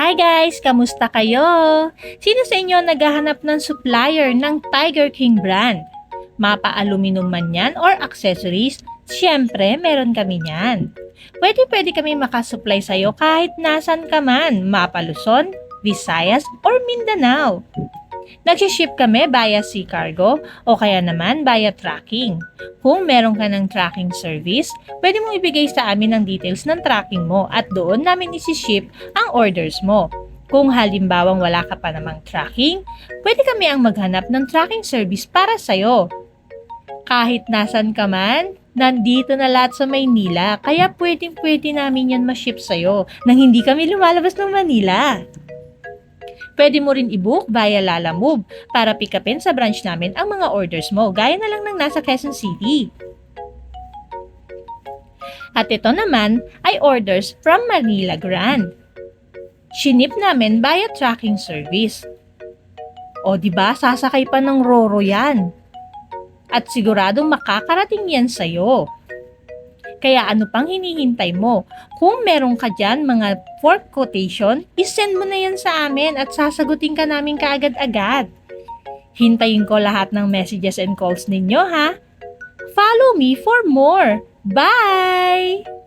Hi guys! Kamusta kayo? Sino sa inyo naghahanap ng supplier ng Tiger King brand? Mapa aluminum man yan or accessories? Siyempre, meron kami niyan. Pwede pwede kami makasupply sa'yo kahit nasan ka man, Mapa Luzon, Visayas, or Mindanao. Nagsiship kami via sea cargo o kaya naman via tracking. Kung meron ka ng tracking service, pwede mong ibigay sa amin ang details ng tracking mo at doon namin isi-ship ang orders mo. Kung halimbawang wala ka pa namang tracking, pwede kami ang maghanap ng tracking service para sa'yo. Kahit nasan ka man, nandito na lahat sa Maynila, kaya pwedeng pwede namin yan ma-ship sa'yo nang hindi kami lumalabas ng Manila. Pwede mo rin i-book via Lala Move para pick upin sa branch namin ang mga orders mo, gaya na lang ng nasa Quezon City. At ito naman ay orders from Manila Grand. Shinip namin via tracking service. O di ba sasakay pa ng Roro yan. At siguradong makakarating yan sa'yo. Kaya ano pang hinihintay mo? Kung meron ka dyan mga fork quotation, isend mo na yan sa amin at sasagutin ka namin kaagad-agad. Hintayin ko lahat ng messages and calls ninyo ha. Follow me for more. Bye!